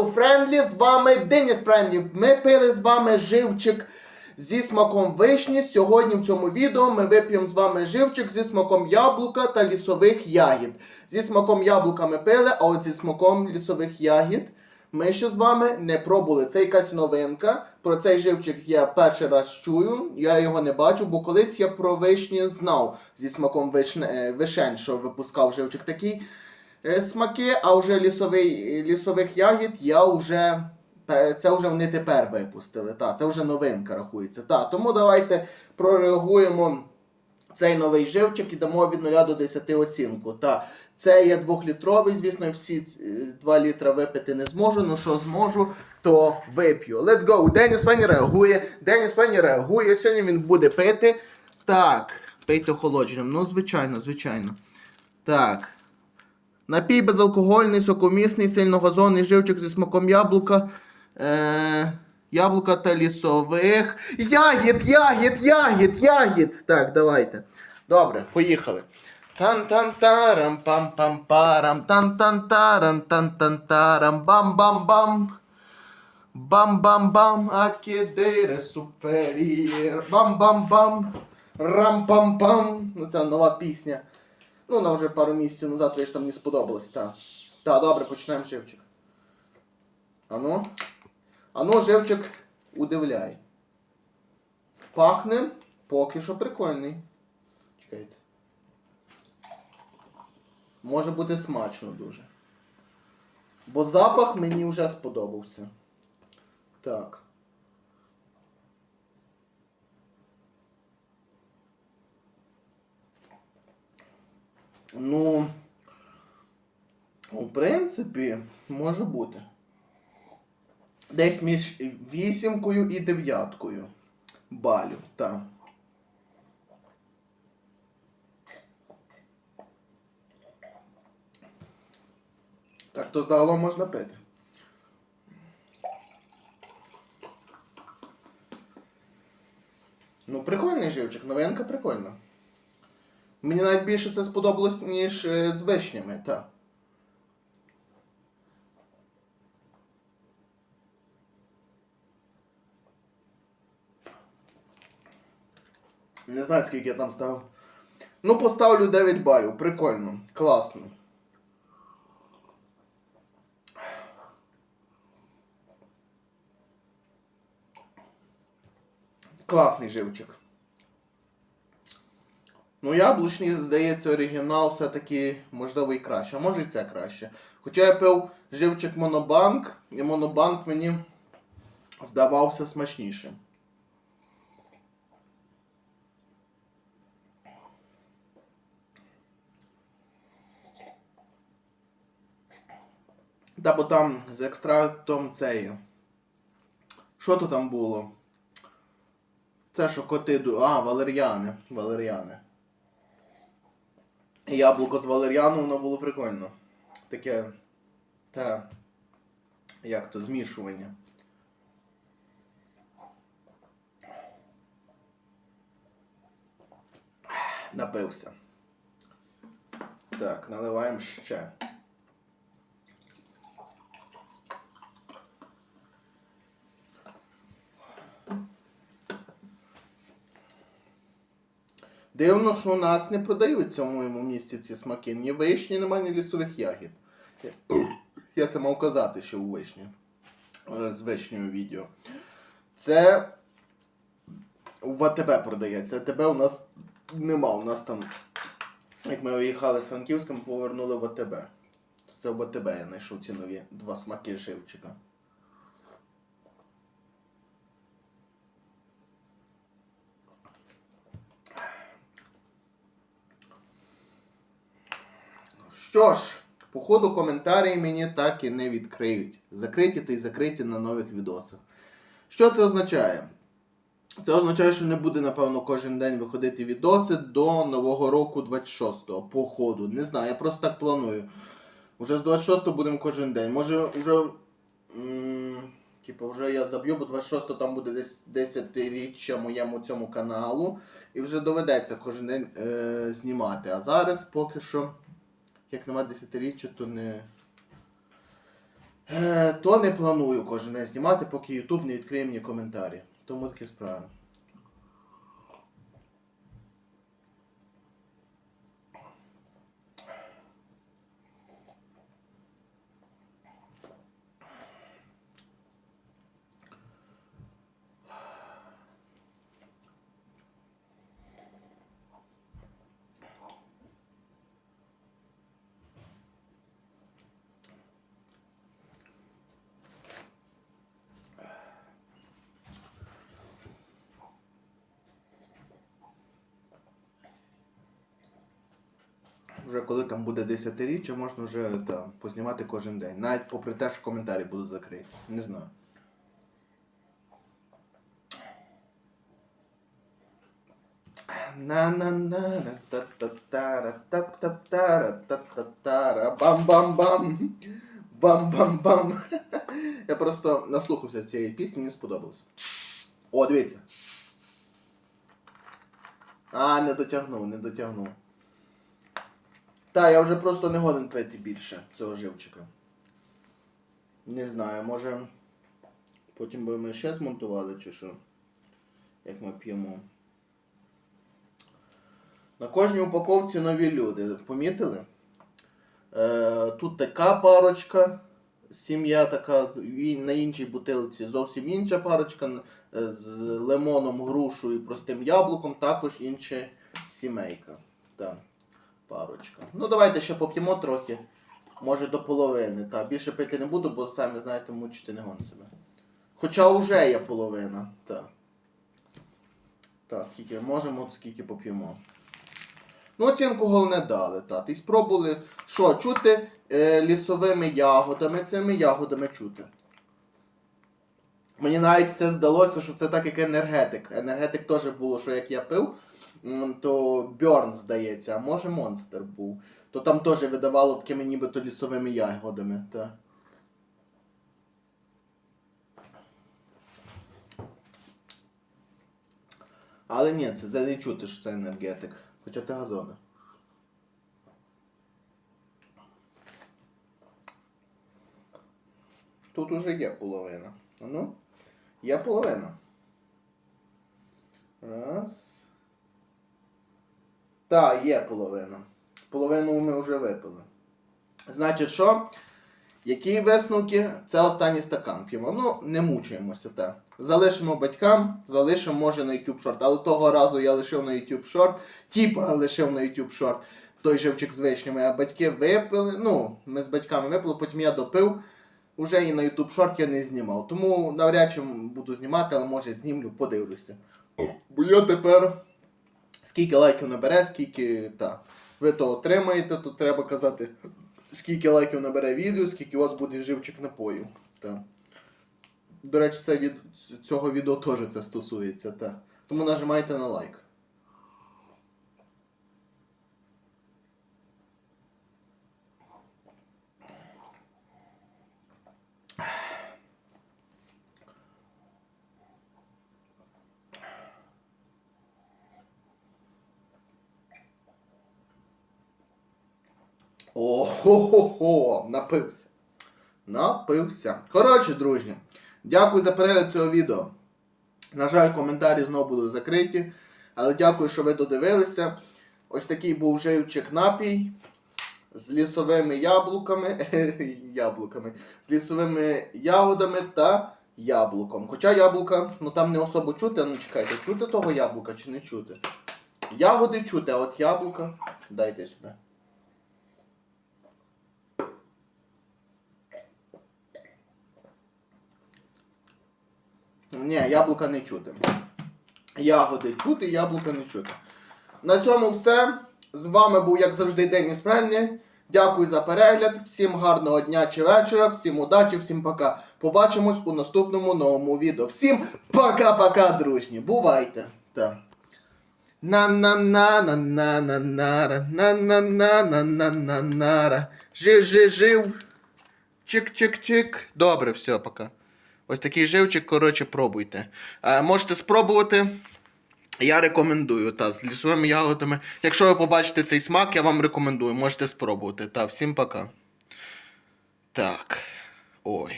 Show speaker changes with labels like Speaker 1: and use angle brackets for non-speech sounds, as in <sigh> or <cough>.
Speaker 1: Hello Friendly, з вами Деніс Friendly. Ми пили з вами живчик зі смаком вишні. Сьогодні в цьому відео ми вип'ємо з вами живчик зі смаком яблука та лісових ягід. Зі смаком яблука ми пили, а от зі смаком лісових ягід ми ще з вами не пробували. Це якась новинка. Про цей живчик я перший раз чую. Я його не бачу, бо колись я про вишні знав зі смаком е, вишень, що випускав живчик такий смаки, а вже лісовий, лісових ягід я вже. Це вже вони тепер випустили. Та, це вже новинка рахується. Та, тому давайте прореагуємо цей новий живчик і дамо від 0 до 10 оцінку. Та, це є двохлітровий, звісно, всі 2 літра випити не зможу, ну що зможу, то вип'ю. Let's go! Деніс Фені реагує. Деніс Фені реагує. Сьогодні він буде пити. Так, пийте охолодженням. Ну, звичайно, звичайно. Так. Напій безалкогольний, сокомісний, сильногазонний живчик зі смаком яблука. Е, яблука та лісових. Ягід, ягід, ягід, ягід. Так, давайте. Добре, поїхали. тан тан тарам пам пам парам тан тан тарам тан тан тарам бам бам бам бам бам бам акідире суферір бам бам бам рам пам пам Ну це нова пісня. Ну, вона вже пару місяців назад ви ж там не сподобалась, так. Так, добре, починаємо живчик. Ану. Ану, живчик удивляй. Пахне поки що прикольний. Чекайте. Може бути смачно дуже. Бо запах мені вже сподобався. Так. Ну, у принципі, може бути. Десь між вісімкою і дев'яткою балів, так. Так, то загалом можна пити. Ну, прикольний живчик, новинка прикольна. Мені навіть більше це сподобалось, ніж е, з вишнями, так. Не знаю, скільки я там ставив. Ну, поставлю 9 балів. Прикольно. Класно. Класний живчик. Ну, яблучний, здається, оригінал все-таки можливо і краще. А може і це краще. Хоча я пив живчик Монобанк, і Монобанк мені здавався смачнішим. Та бо там з екстрактом цею. Що то там було? Це що коти. А, валер'яни. Валер'яни. Яблуко з валеріану, воно було прикольно. Таке. Та. Як то, змішування. Напився. Так, наливаємо ще. Дивно, що у нас не продаються в моєму місті ці смаки. Ні вишні, немає, ні лісових ягід. Я це мав казати ще у вишні. Е, З вишнього відео. Це у ВТБ продається. АТБ у нас нема. У нас там, як ми виїхали з Франківська, ми повернули в АТБ. Це в АТБ я знайшов ці нові два смаки живчика. Що ж, походу коментарі мені так і не відкриють. Закриті та й закриті на нових відосах. Що це означає? Це означає, що не буде, напевно, кожен день виходити відоси до Нового року 26-го, по ходу. Не знаю, я просто так планую. Уже з 26-го будемо кожен день. Може, вже. Типу, вже я заб'ю, бо 26 там буде десь 10-річчя моєму цьому каналу. І вже доведеться кожен день е- знімати. А зараз поки що як нема десятиріччя, то не. Е, то не планую кожен день знімати, поки YouTube не відкриє мені коментарі. Тому таке справи. Вже коли там буде десятиріччя, можна вже та, познімати кожен день. Навіть попри те, що коментарі будуть закриті. Не знаю. на на на на та та та та та та тара бам бам бам бам бам <laughs> бам Я просто наслухався цієї пісні, мені сподобалось. О, дивіться. А, не дотягнув, не дотягнув. Та, я вже просто не годен пити більше цього живчика. Не знаю, може. Потім би ми ще змонтували чи що. Як ми п'ємо. На кожній упаковці нові люди. Помітили? Е, тут така парочка. Сім'я така, на іншій бутилці зовсім інша парочка. е, З лимоном, грушою і простим яблуком, також інша сімейка. Так, парочка. Ну, давайте ще поп'ємо трохи. Може до половини. Та, більше пити не буду, бо самі знаєте, мучити не гон себе. Хоча вже є половина. Так. Скільки можемо, скільки поп'ємо. Ну, оцінку головне дали, так. І спробували, що, чути е, лісовими ягодами, цими ягодами чути. Мені навіть це здалося, що це так як енергетик. Енергетик теж було, що як я пив, то Бьорн, здається, а може Монстер був. То там теж видавало такими нібито лісовими ягодами. Так. Але ні, це не чути, що це енергетик. Хоча це газони. Тут уже є половина. Ну, є половина. Раз. Так, є половина. Половину ми вже випили. Значить, що? Які висновки? Це останній стакан п'ємо. Ну, не мучаємося те. Залишимо батькам, залишимо може на YouTube Short. Але того разу я лишив на YouTube Short, типа лишив на YouTube Short той живчик з вишнями, а батьки випили. Ну, ми з батьками випили, потім я допив. Уже і на YouTube Short я не знімав. Тому навряд чи буду знімати, але може знімлю, подивлюся. Бо я тепер скільки лайків набере, скільки та, ви то отримаєте, то треба казати, скільки лайків набере відео, скільки у вас буде живчик напою. Та. До речі, це від... цього відео теж це стосується. Та. Тому нажимайте на лайк. Ого-го-го, напився. Напився. Коротше, дружні, дякую за перегляд цього відео. На жаль, коментарі знову будуть закриті. Але дякую, що ви додивилися. Ось такий був живчик напій з лісовими яблуками. <laughs> яблуками. З лісовими ягодами та яблуком. Хоча яблука, ну там не особо чути, ну чекайте, чути того яблука чи не чути? Ягоди чути, а от яблука. Дайте сюди. Ні, яблука не чути. Ягоди чути, яблука не чути. На цьому все. З вами був, як завжди, Деніс Френлі. Дякую за перегляд. Всім гарного дня чи вечора, всім удачі, всім пока. Побачимось у наступному новому відео. Всім пока-пока, дружні. Бувайте. Так. на на на на на на нара на на на на на на нара Жив, жив, жив. Чик-чик-чик. Добре, все, пока. Ось такий живчик, коротше, пробуйте. Е, можете спробувати. Я рекомендую, та, з лісовими ягодами. Якщо ви побачите цей смак, я вам рекомендую. Можете спробувати. Та, всім пока. Так. Ой.